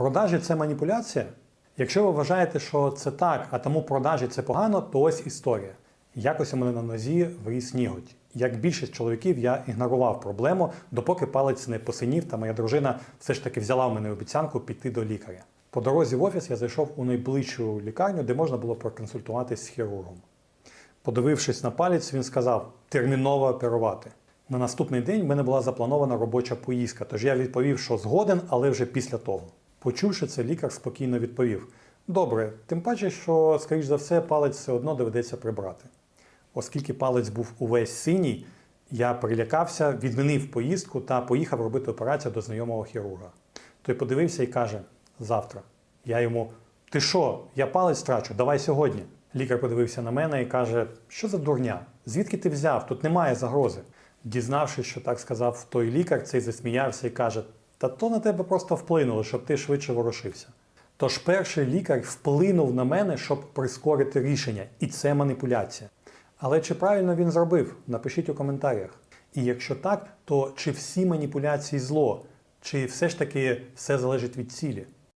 Продажі це маніпуляція? Якщо ви вважаєте, що це так, а тому продажі це погано, то ось історія. Якось у мене на нозі вріс ніготь. Як більшість чоловіків, я ігнорував проблему, допоки палець не посинів, та моя дружина все ж таки взяла в мене обіцянку піти до лікаря. По дорозі в офіс я зайшов у найближчу лікарню, де можна було проконсультуватись з хірургом. Подивившись на палець, він сказав терміново оперувати. На наступний день в мене була запланована робоча поїздка, тож я відповів, що згоден, але вже після того. Почувши це, лікар спокійно відповів: Добре, тим паче, що, скоріш за все, палець все одно доведеться прибрати. Оскільки палець був увесь синій, я перелякався, відмінив поїздку та поїхав робити операцію до знайомого хірурга. Той подивився і каже: завтра. Я йому: Ти що? Я палець втрачу, давай сьогодні. Лікар подивився на мене і каже: Що за дурня? Звідки ти взяв? Тут немає загрози. Дізнавшись, що так сказав той лікар, цей засміявся і каже: Та то на тебе просто вплинуло, щоб ти швидше ворушився. Тож перший лікар вплинув на мене, щоб прискорити рішення, і це маніпуляція. Але чи правильно він зробив? Напишіть у коментарях. І якщо так, то чи всі маніпуляції зло, чи все ж таки все залежить від цілі?